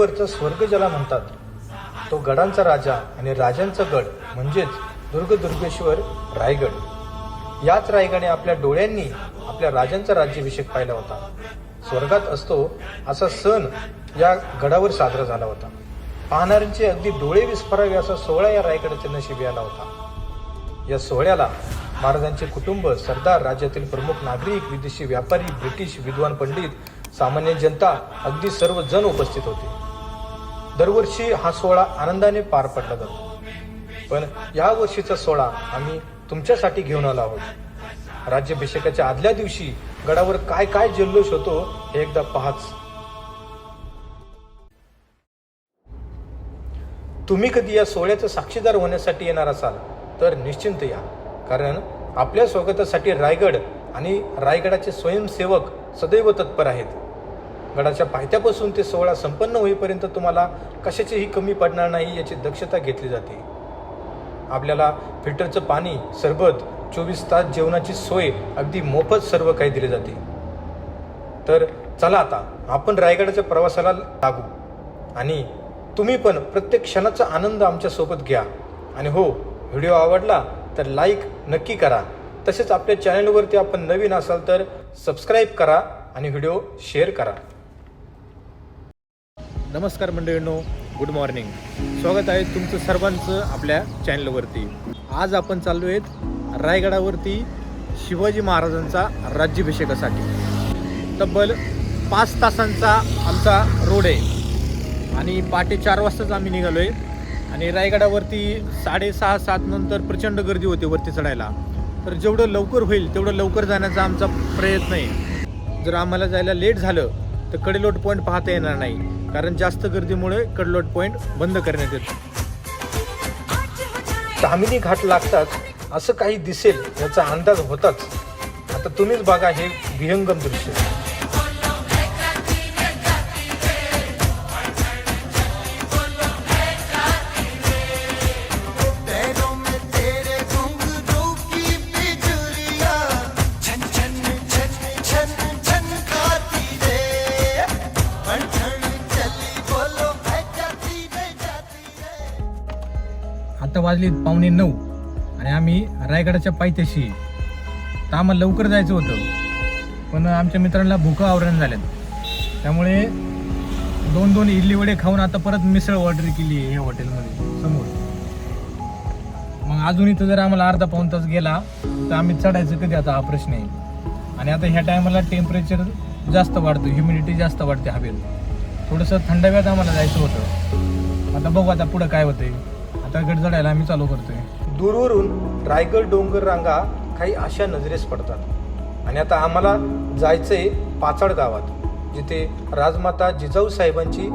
पृथ्वीवरचा स्वर्ग ज्याला म्हणतात तो गडांचा राजा आणि राजांचा गड म्हणजेच दुर्गदुर्गेश्वर रायगड. याच रायगडाने आपल्या डोळ्यांनी आपल्या राजांचा राज्याभिषेक पाहिला होता. स्वर्गात असतो असा सण या गडावर साजरा झाला होता. पाहणाऱ्यांचे अगदी डोळे विस्फारावे असा सोहळा या रायगडाच्या नशिबी आला होता. या सोहळ्याला महाराजांचे कुटुंब सरदार राज्यातील प्रमुख नागरिक विदेशी व्यापारी ब्रिटिश विद्वान पंडित सामान्य जनता अगदी सर्वजण उपस्थित होते. दरवर्षी हा सोहळा आनंदाने पार पडला जातो. पण या वर्षीचा सोहळा आम्ही तुमच्यासाठी घेऊन आलो आहोत. राज्याभिषेकाच्या आदल्या दिवशी गडावर काय काय जल्लोष होतो हे एकदा पाहाच. तुम्ही कधी या सोहळ्याचं साक्षीदार होण्यासाठी येणार असाल तर निश्चिंत या. कारण आपल्या स्वागतासाठी रायगड आणि रायगडाचे स्वयंसेवक सदैव तत्पर आहेत. गडाच्या पायथ्यापासून ते सोहळा संपन्न होईपर्यंत तुम्हाला कशाचीही कमी पडणार नाही याची दक्षता घेतली जाते. आपल्याला फिल्टरचं पाणी सरबत चोवीस तास जेवणाची सोय अगदी मोफत सर्व काही दिले जाते. तर चला आता आपण रायगडाच्या प्रवासाला लागू. आणि तुम्ही पण प्रत्येक क्षणाचा आनंद आमच्यासोबत घ्या. आणि हो व्हिडिओ आवडला तर लाईक नक्की करा. तसेच आपल्या चॅनलवरती आपण नवीन असाल तर सबस्क्राईब करा आणि व्हिडिओ शेअर करा. नमस्कार मंडळींनो गुड मॉर्निंग स्वागत आहे तुमचं सर्वांचं आपल्या चॅनलवरती आज आपण चाललो आहेत रायगडावरती शिवाजी महाराजांचा राज्याभिषेकासाठी. तब्बल पाच तासांचा आमचा रोड आहे. आणि पहाटे चार वाजताच आम्ही निघालो आहे आणि रायगडावरती साडेसहा सात नंतर प्रचंड गर्दी होते वरती चढायला. तर जेवढं लवकर होईल तेवढं लवकर जाण्याचा आमचा प्रयत्न आहे. जर आम्हाला जायला लेट झालं तर कडेलोट पॉईंट पाहता येणार नाही. कारण जास्त गर्दीमुळे कडलोट पॉईंट बंद करण्यात येतो. तामिनी घाट लागताच असं काही दिसेल याचा अंदाज होताच. आता तुम्हीच बघा हे विहंगम दृश्य. वाजले पावणे नऊ. आणि आम्ही रायगडाच्या पायथ्याशी तर आम्हाला लवकर जायचं होतं. पण आमच्या मित्रांना भूक आवरण झाल्यात त्यामुळे दोन दोन इडली वडे खाऊन आता परत मिसळ ऑर्डर केली आहे ह्या हॉटेलमध्ये समोर. मग अजून इथं जर आम्हाला अर्धा पाऊन तास गेला तर आम्ही चढायचं कधी? आता हा प्रश्न आहे. आणि आता ह्या टायमाला टेम्परेचर जास्त वाढतं ह्युमिडिटी जास्त वाढते हवेत. थोडंसं थंडाव्यात आम्हाला जायचं होतं. आता बघू आता पुढं काय होतंय. आता गड चढायला आम्ही चालू करतोय. दूरवरून रायगड डोंगर रांगा काही अशा नजरेस पडतात. आणि आता आम्हाला जायचंय पाचाड गावात जिथे राजमाता जिजाऊ साहेबांची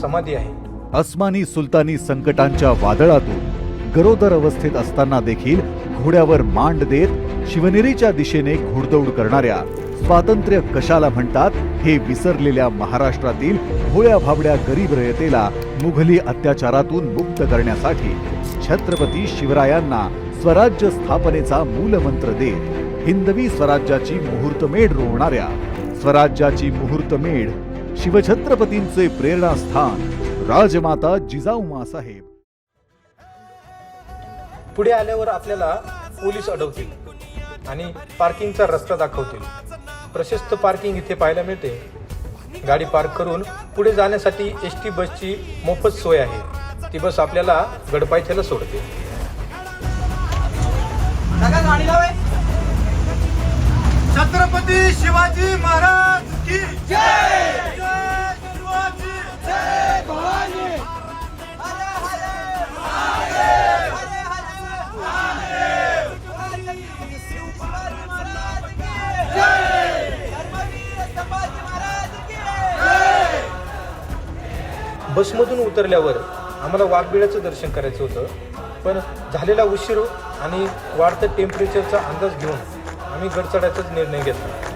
समाधी आहे. अस्मानी सुलतानी संकटांच्या वादळातून गरोदर अवस्थेत असताना देखील घोड्यावर मांड देत शिवनेरीच्या दिशेने घोडदौड करणाऱ्या स्वातंत्र्य कशाला म्हणतात हे विसरलेल्या महाराष्ट्रातील भोळ्या भाबड्या गरीब रयतेला मुघली अत्याचारातून मुक्त करण्यासाठी छत्रपती शिवरायांना स्वराज्य स्थापनेचा मूलमंत्र देत हिंदवी स्वराज्याची मुहूर्तमेढ रोवणाऱ्या स्वराज्याची मुहूर्तमेढ शिवछत्रपतींचे प्रेरणास्थान राजमाता जिजाऊमा साहेब. पुढे आल्यावर आपल्याला पोलीस अडवतील आणि पार्किंगचा रस्ता दाखवतील. प्रशस्त पार्किंग इथे पाहायला मिळते. गाडी पार्क करून पुढे जाण्यासाठी एस टी बसची मोफत सोय आहे. ती बस आपल्याला गडपायथ्याला सोडते. छत्रपती शिवाजी महाराज की जय! बसमधून उतरल्यावर आम्हाला वाघबिळाचं दर्शन करायचं होतं. पण झालेला उशीर आणि वाढतं टेम्परेचरचा अंदाज घेऊन आम्ही गड चढायचाच निर्णय घेतला.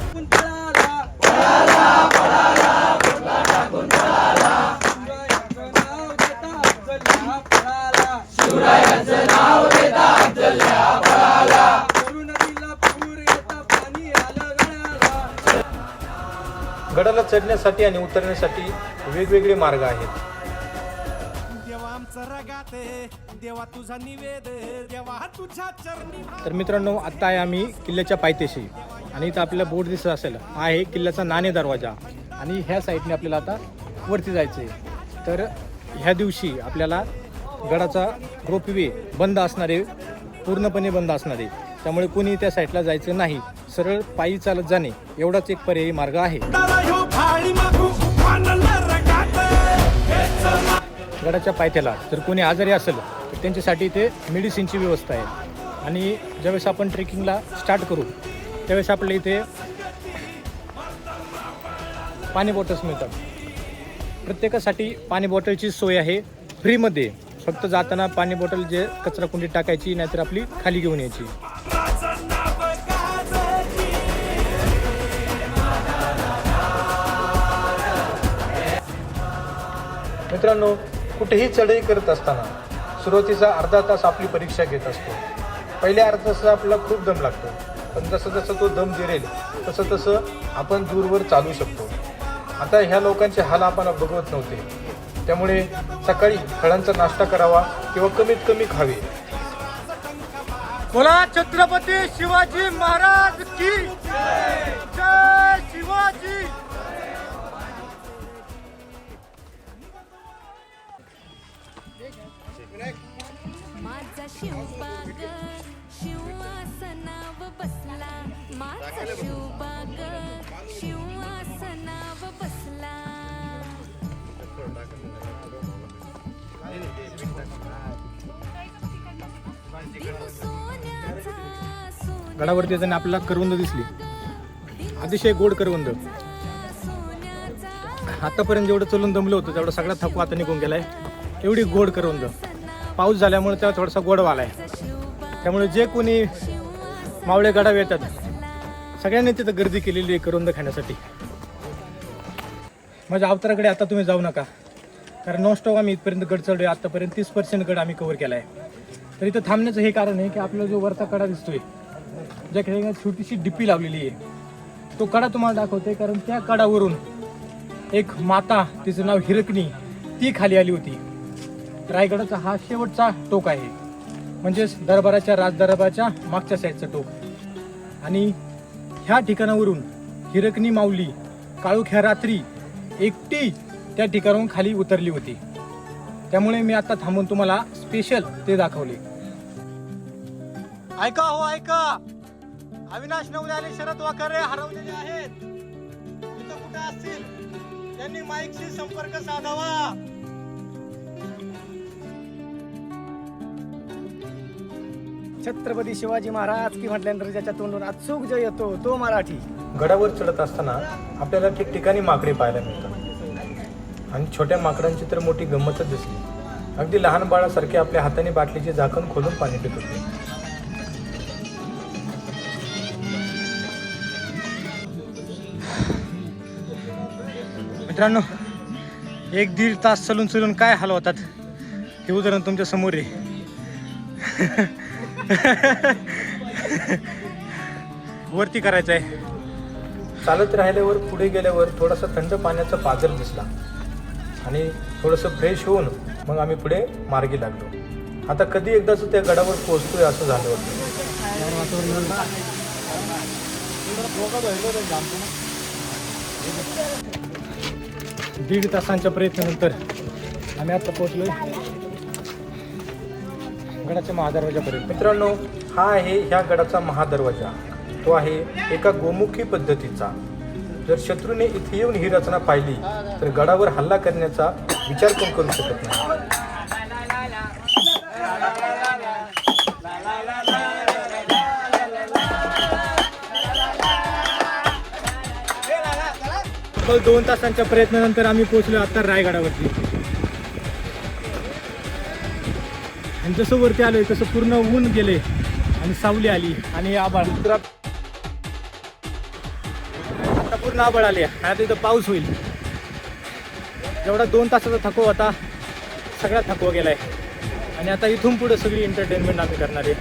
गडाला चढण्यासाठी आणि उतरण्यासाठी वेगवेगळे मार्ग आहेत. देवा आमचा रगाते देवा तुझा निवेद देवा तुझ्या चरणी तर मित्रांनो आत्ता आहे आम्ही किल्ल्याच्या पायथ्याशी. आणि इथं आपल्याला बोर्ड दिसत असेल. हा आहे किल्ल्याचा नाणे दरवाजा. आणि ह्या साईडने आपल्याला आता वरती जायचं आहे तर ह्या दिवशी आपल्याला गडाचा रोपवे बंद असणार पूर्णपणे बंद असणार. त्यामुळे कोणी त्या साईडला जायचं नाही. सरळ पायी चालत जाणे एवढाच एक पर्यायी मार्ग आहे. गडाच्या पायथ्याला जर कोणी आजारी असेल तर त्यांच्यासाठी इथे मेडिसिनची व्यवस्था आहे. आणि ज्यावेळेस आपण ट्रेकिंगला स्टार्ट करू त्यावेळेस आपल्या इथे पाणी बॉटल्स मिळतात. प्रत्येकासाठी पाणी बॉटलची सोय आहे. फ्रीमध्ये फक्त जाताना पाणी बॉटल जे कचरा कुंडीत टाकायची नाहीतर आपली खाली घेऊन यायची. मित्रांनो कुठेही चढाई करत असताना सुरुवातीचा अर्धा तास आपली परीक्षा घेत असतो. पहिल्या अर्धा तास आपल्याला खूप दम लागतो. पण जसं जसं तो दम जिरेल तसं तसं आपण दूरवर चालू शकतो. आता ह्या लोकांचे हाल आपण बघवत नव्हते. त्यामुळे सकाळी फळांचा नाश्ता करावा किंवा कमीत कमी खावे. बोला छत्रपती शिवाजी महाराज की जय शिवाजी! शिवबाग शिवासनाव बसला माझा शिवबाग शिवासनाव बसला गडावरती येताना आपल्याला करवंद दिसली. अतिशय गोड करवंद. आतापर्यंत जेवढं चलून दमलं होतं तेवढं सगळा थकवा आता निघून गेलाय. एवढी गोड करवंद. पाऊस झाल्यामुळे त्याला थोडासा गोडवाला आहे. त्यामुळे जे कोणी मावळे गडाव येतात सगळ्यांनी तिथं गर्दी केलेली आहे करुंद खाण्यासाठी. माझ्या अवताराकडे आता तुम्ही जाऊ नका. कारण नॉनस्टॉप आम्ही इथपर्यंत गड चढू आहे आत्तापर्यंत तीस पर्सेंट गड आम्ही कव्हर केला आहे तर इथं थांबण्याचं हे कारण आहे की आपला जो वरचा कडा दिसतोय ज्या खेळ छोटीशी डिपी लावलेली आहे तो कडा तुम्हाला दाखवते कारण त्या कडावरून एक माता तिचं नाव हिरकणी ती खाली आली होती. रायगडाचा हा शेवटचा टोक आहे. म्हणजेच दरबाराच्या राजदरबाराच्या मागच्या साईडचा टोक. आणि ह्या ठिकाणावरून हिरकणी माऊली काळोख्या रात्री एकटी त्या ठिकाणाहून खाली उतरली होती. त्यामुळे मी आता थांबून तुम्हाला स्पेशल ते दाखवले. ऐका हो ऐका. अविनाश नवरे आणि शरद वाकरे हरवलेले आहेत. कुठे असतील? त्यांनी माईकशी संपर्क साधावा. छत्रपती शिवाजी महाराज की म्हटल्यानंतर ज्याच्या तोंडून अचूक जो येतो तो मराठी. गडावर चढत असताना आपल्याला ठिकठिकाणी माकडे पाहायला मिळतात. आणि छोट्या माकडांची तर मोठी गंमतच दिसली. अगदी लहान बाळासारखे आपल्या हाताने बाटलीचे झाकण खोलून पाणी पित होते. मित्रांनो एक दीड तास चलून चलून काय हाल होतात हे उदाहरण तुमच्यासमोर आहे. वरती करायचं आहे चालत राहिल्यावर पुढे गेल्यावर थोडासा थंड पाण्याचा पाझर दिसला. आणि थोडंसं फ्रेश होऊन मग आम्ही पुढे मार्गी लागलो. आता कधी एकदाच त्या गडावर पोहोचतोय असं झालं होतं. दीड तासांच्या प्रयत्नानंतर आम्ही आता पोहोचलोय. गडाच्या महादरवाजापर्यंत. मित्रांनो हा आहे ह्या गडाचा महादरवाजा. तो आहे एका गोमुखी पद्धतीचा. जर शत्रूने इथे येऊन ही रचना पाहिली तर गडावर हल्ला करण्याचा विचार पण करू शकत नाही? दोन तासांच्या प्रयत्नानंतर आम्ही पोहोचलो आता रायगडावरती. आणि जसं वरती आलोय तसं पूर्ण ऊन गेले आणि सावली आली आणि आबाळ आता पूर्ण आबाळ आले आता इथं पाऊस होईल. जेवढा दोन तासाचा थकवा होता सगळा थकवा गेलाय. आणि आता इथून पुढे सगळी एंटरटेनमेंट आम्ही करणार आहे.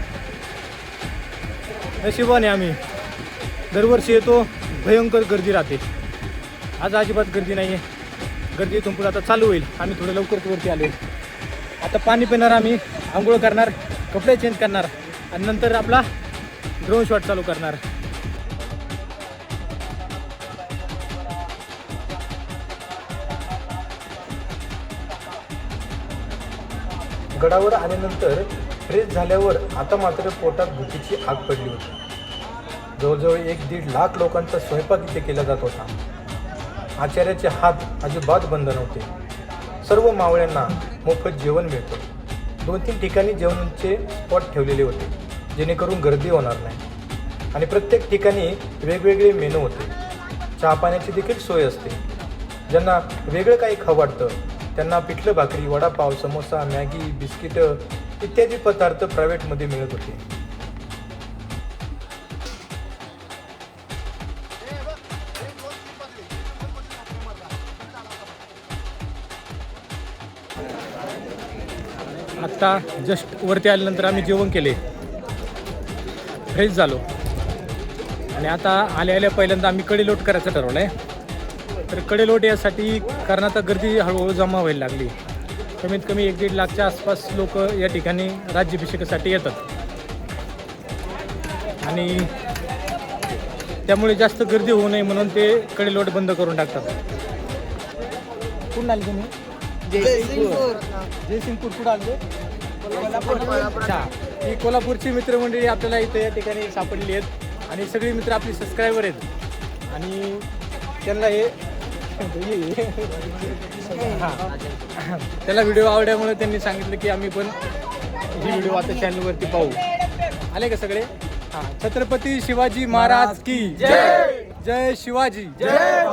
नशिबाने आम्ही दरवर्षी येतो भयंकर गर्दी राहते. आज अजिबात गर्दी नाही आहे गर्दी इथून पुढे आता चालू होईल. आम्ही थोडं लवकर वरती आलो आता पाणी पिणार आम्ही. आंघोळ करणार कपडे चेंज करणार आणि नंतर आपला ड्रोन शॉट चालू करणार. गडावर आल्यानंतर फ्रेश झाल्यावर आता मात्र पोटात भुकीची आग पडली होती. जवळजवळ एक दीड लाख लोकांचा स्वयंपाक इथे केला जात होता. आचार्याचे हात अजिबात बंद नव्हते. सर्व मावळ्यांना मोफत जेवण मिळतं. दोन तीन ठिकाणी जेवणाचे स्पॉट ठेवलेले होते जेणेकरून गर्दी होणार नाही. आणि प्रत्येक ठिकाणी वेगवेगळे मेनू होते. चहा पाण्याची देखील सोय असते. ज्यांना वेगळं काही खावं वाटतं त्यांना पिठलं भाकरी वडापाव समोसा मॅगी बिस्किटं इत्यादी पदार्थ प्रायव्हेटमध्ये मिळत होते. आत्ता जस्ट वरती आल्यानंतर आम्ही जेवण केले. फ्रेश झालो. आणि आता आल्या आल्या पहिल्यांदा आम्ही कडेलोट करायचं ठरवलं आहे तर कडेलोट यासाठी कारण आता गर्दी हळूहळू जमा व्हायला लागली. कमीत कमी एक दीड लाखच्या आसपास लोक या ठिकाणी राज्याभिषेकासाठी येतात. आणि त्यामुळे जास्त गर्दी होऊ नये म्हणून ते कडेलोट बंद करून टाकतात. कुठून आले तुम्ही? जयसिंगपूर जयसिंगपूर कुठं अच्छा. ही कोल्हापूरची मित्रमंडळी आपल्याला इथे या ठिकाणी सापडलेली आहेत. आणि सगळी मित्र आपली सबस्क्रायबर आहेत. आणि त्यांना हे हां. त्याला व्हिडिओ आवडल्यामुळे त्यांनी सांगितलं की आम्ही पण ही व्हिडिओ आता चॅनलवरती पाहू. आले का सगळे? हां. छत्रपती शिवाजी महाराज की जय. जय शिवाजी. जय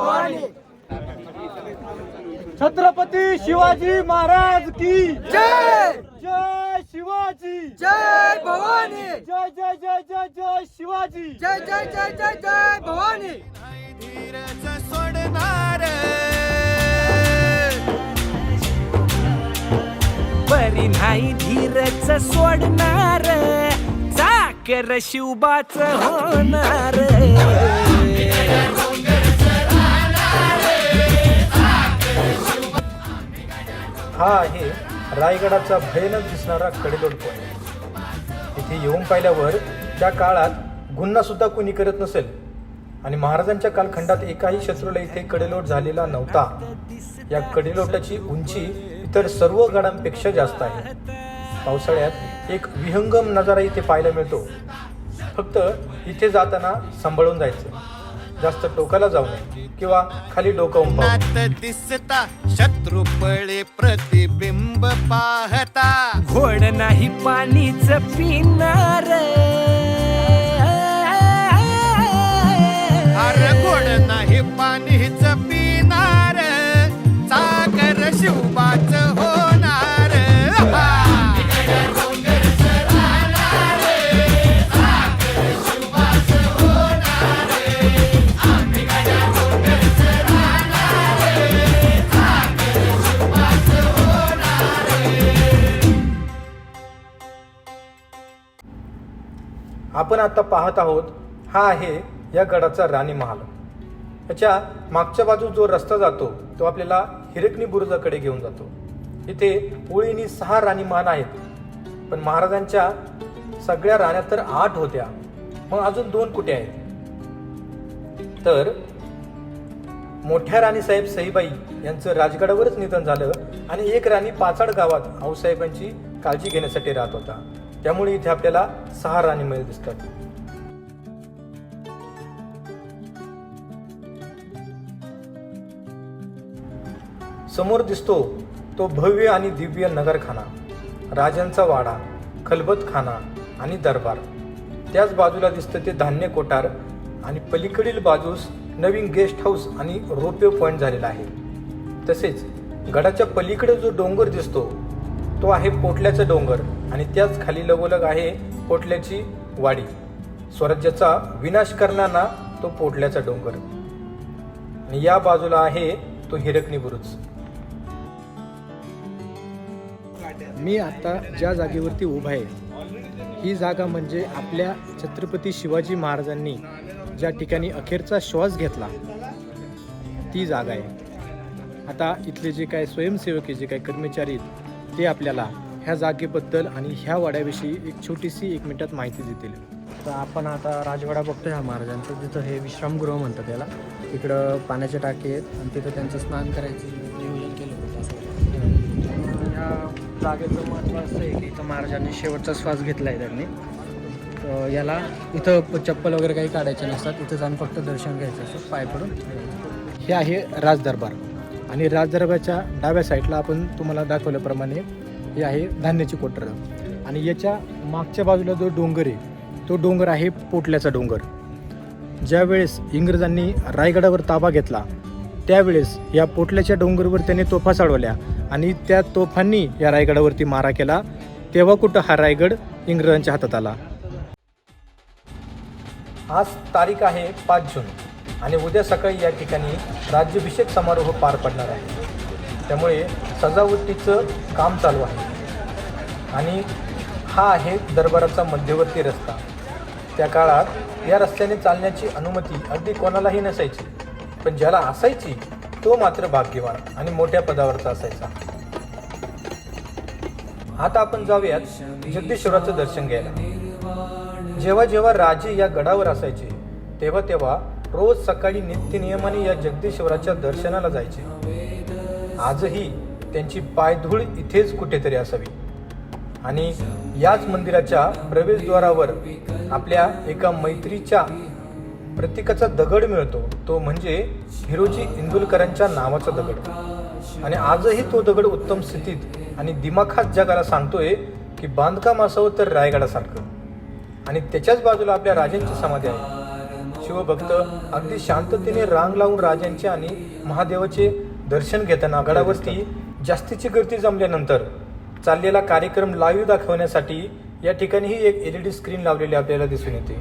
छत्रपती शिवाजी महाराज की जय! जय शिवाजी! जय भवानी! जय जय जय जय जय शिवाजी! जय जय जय जय जय भवानी! सोडणार बरी नाही धीरच सोडणार चाकर शिवबाच होणार. हा आहे रायगडाचा भयानक दिसणारा कडेलोट पॉईंट इथे येऊन पाहिल्यावर त्या काळात गुन्हासुद्धा कुणी कोणी करत नसेल. आणि महाराजांच्या कालखंडात एकाही शत्रूला इथे कडेलोट झालेला नव्हता. या कडेलोटाची उंची इतर सर्व गडांपेक्षा जास्त आहे. पावसाळ्यात एक विहंगम नजारा इथे पाहायला मिळतो. फक्त इथे जाताना सांभाळून जायचं. जास्त टोकाला जाऊ नये किंवा खाली डोकावून दिसता शत्रू पळे प्रतिबिंब पाहता. घोड नाही पाणीच पिणार. अरे गोड नाही पाणीच पिणार. सागर शिवबाच आपण आता पाहत आहोत हा आहे या गडाचा राणी महाल. याच्या मागच्या बाजू जो रस्ता जातो तो आपल्याला हिरकणी बुरुजाकडे घेऊन जातो. इथे ओळीनी सहा राणी महाल आहेत. पण महाराजांच्या सगळ्या राण्या तर आठ होत्या. मग अजून दोन कुठे आहेत? तर मोठ्या राणीसाहेब सईबाई यांचं राजगडावरच निधन झालं आणि एक राणी पाचाड गावात आऊसाहेबांची काळजी घेण्यासाठी राहत होता. त्यामुळे इथे आपल्याला सहा राणी मिळ दिसतात. समोर दिसतो तो भव्य आणि दिव्य नगरखाना राजांचा वाडा खलबतखाना आणि दरबार. त्याच बाजूला दिसतं ते धान्य कोठार आणि पलीकडील बाजूस नवीन गेस्ट हाऊस आणि रोपवे पॉईंट झालेला आहे. तसेच गडाच्या पलीकडे जो डोंगर दिसतो तो आहे पोटल्याचं डोंगर आणि त्याच खाली लगोलग आहे पोटल्याची वाडी. स्वराज्याचा विनाश करणारा तो पोटल्याचा डोंगर. आणि या बाजूला आहे तो हिरकणी बुरुज. मी आता ज्या जागेवरती उभा आहे ही जागा म्हणजे आपल्या छत्रपती शिवाजी महाराजांनी ज्या ठिकाणी अखेरचा श्वास घेतला ती जागा आहे. आता इथले जे काय स्वयंसेवक आहे जे काही कर्मचारी आहेत ते आपल्याला ह्या जागेबद्दल आणि ह्या वाड्याविषयी एक छोटीशी एक मिनिटात माहिती देतील. तर आपण आता राजवाडा बघतोय ह्या महाराजांचं तिथं हे विश्रामगृह म्हणतात त्याला इकडं पाण्याचे टाके आहेत आणि तिथं त्यांचं स्नान करायचं नियोजन केलं होतं ह्या जागेचं महत्त्व असं आहे की इथं महाराजांनी शेवटचा श्वास घेतला आहे त्यांनी याला इथं चप्पल वगैरे काही काढायचे नसतात. इथं जाऊन फक्त दर्शन घ्यायचं असतं पाय पडून. हे आहे राजदरबार. आणि राजदरबाच्या डाव्या साईडला आपण तुम्हाला दाखवल्याप्रमाणे हे आहे धान्याची कोटरं आणि याच्या मागच्या बाजूला जो डोंगर आहे तो डोंगर आहे पोटल्याचा डोंगर. ज्यावेळेस इंग्रजांनी रायगडावर ताबा घेतला त्यावेळेस या पोटल्याच्या डोंगरवर त्यांनी तोफा चढवल्या आणि त्या तोफांनी या रायगडावरती मारा केला. तेव्हा कुठं हा रायगड इंग्रजांच्या हातात आला? आज तारीख आहे पाच जून. आणि उद्या सकाळी या ठिकाणी राज्याभिषेक समारोह पार पडणार आहे. त्यामुळे सजावटीचं काम चालू आहे. आणि हा आहे दरबाराचा मध्यवर्ती रस्ता. त्या काळात या रस्त्याने चालण्याची अनुमती अगदी कोणालाही नसायची. पण ज्याला असायची तो मात्र भाग्यवान आणि मोठ्या पदावरचा असायचा. आता आपण जाऊयात जगदीश्वराचं दर्शन घ्यायला. जेव्हा जेव्हा राजे या गडावर असायचे तेव्हा तेव्हा रोज सकाळी नित्यनियमाने या जगदीश्वराच्या दर्शनाला जायचे. आजही त्यांची पायधूळ इथेच कुठेतरी असावी. आणि याच मंदिराच्या प्रवेशद्वारावर आपल्या एका मैत्रीच्या प्रतीकाचा दगड मिळतो. तो म्हणजे हिरोजी इंदुलकरांच्या नावाचा दगड. आणि आजही तो दगड उत्तम स्थितीत आणि दिमाखात जगाला सांगतोय की बांधकाम असावं तर रायगडासारखं. आणि त्याच्याच बाजूला आपल्या राजांची समाधी आहे. शिवभक्त अगदी शांततेने रांग लावून राजांचे आणि महादेवाचे दर्शन घेताना गडावरती जास्तीची गर्दी जमल्यानंतर चाललेला कार्यक्रम लाईव्ह दाखवण्यासाठी या ठिकाणीही एक एल ई डी स्क्रीन लावलेली आपल्याला दिसून येते.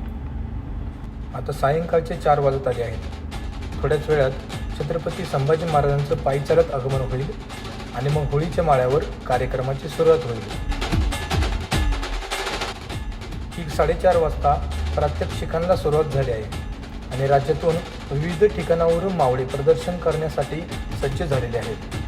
आता सायंकाळचे चार वाजत आले आहेत. थोड्याच वेळात छत्रपती संभाजी महाराजांचं पायी चालत आगमन होईल आणि मग होळीच्या माळ्यावर कार्यक्रमाची सुरुवात होईल. ठीक साडेचार वाजता प्रात्यक्षिकांना सुरुवात झाली आहे. आणि राज्यातून विविध ठिकाणावरून मावळे प्रदर्शन करण्यासाठी सज्ज झालेले आहेत.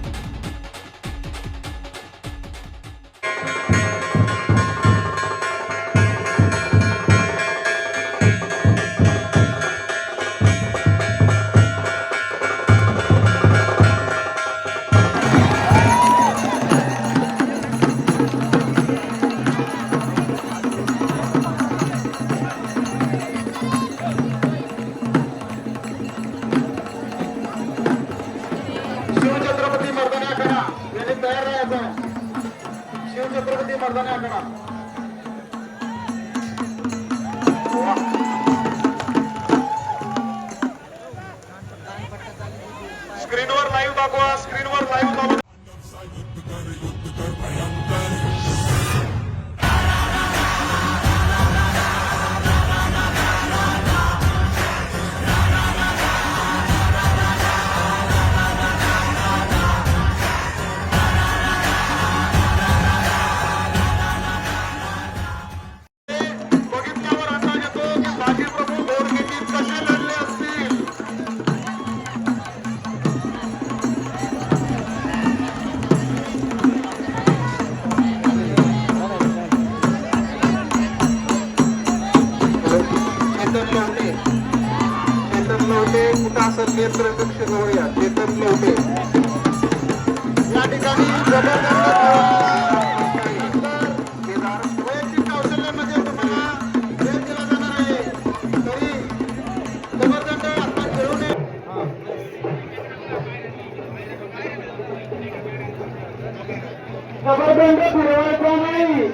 जबरदंड फिरवायचा नाही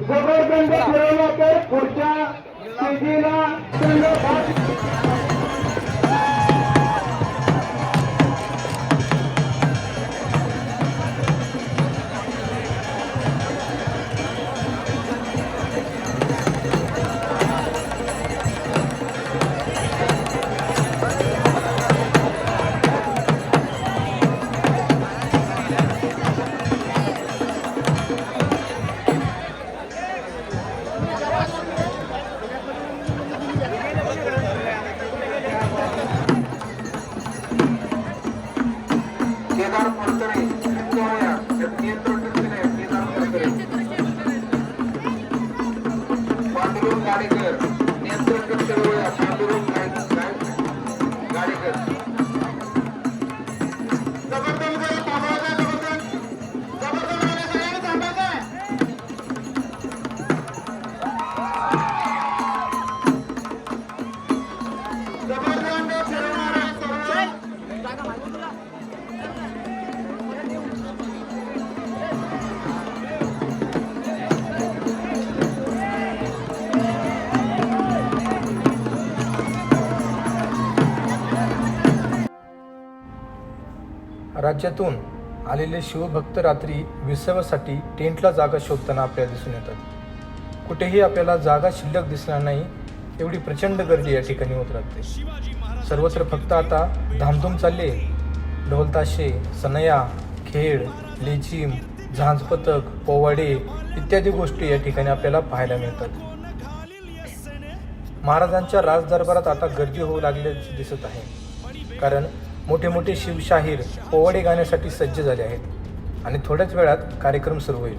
जबरदंड फिरवला तर पुढच्या स्थितीला राज्यातून आलेले शिवभक्त रात्री विसाव्यासाठी टेंटला जागा शोधताना आपल्याला दिसून येतात. कुठेही आपल्याला जागा शिल्लक दिसणार नाही एवढी प्रचंड गर्दी या ठिकाणी होत राहते. सर्वत्र फक्त आता धामधूम चालले ढोलताशे सनया खेळ लेझिम झांजपथक पोवाडे इत्यादी गोष्टी या ठिकाणी आपल्याला पाहायला मिळतात. महाराजांच्या राजदरबारात आता गर्दी होऊ लागल्याचे दिसत आहे. कारण मोठे मोठे शिवशाहीर पोवाडे गाण्यासाठी सज्ज झाले आहेत. आणि थोड्याच वेळात कार्यक्रम सुरू होईल.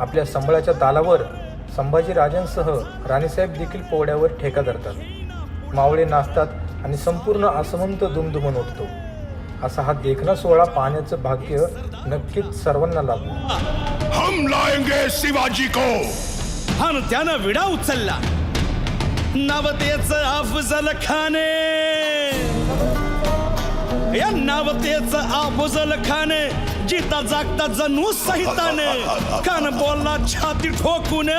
आपल्या संबळाच्या तालावर संभाजी राजांसह राणीसाहेब देखील पोवाड्यावर ठेका धरतात. मावळे नाचतात आणि संपूर्ण आसमंत दुमदुमन उठतो. असा हा देखणा सोहळा पाहण्याचं भाग्य नक्कीच सर्वांना लाभलं. हम लाएंगे शिवाजी को. आणि त्यानं विडा उचलला. नवतेच अफजल खाने. या नवतेच अफजल खाने जिता जागता जणू सहिताने कान बोलला छाती ठोकून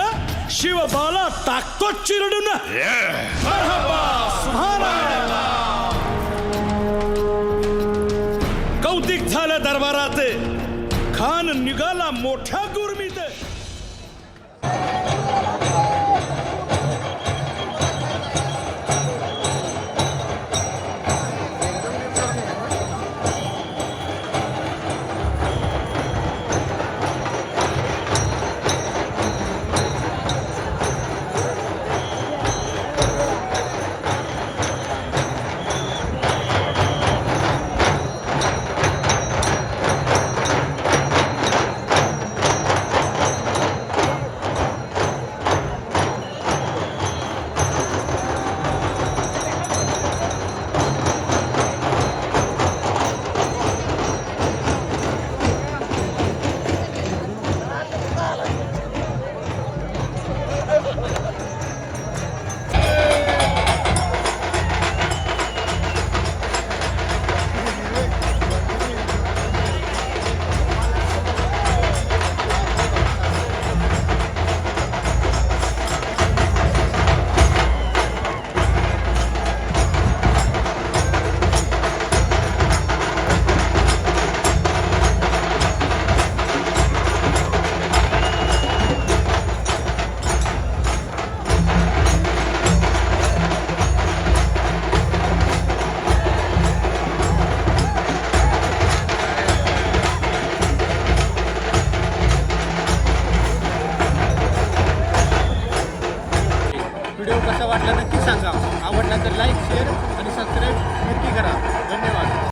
शिवबाला टाकतो चिरडून. कौतिक झालं दरबारात. खान निघाला मोठ्या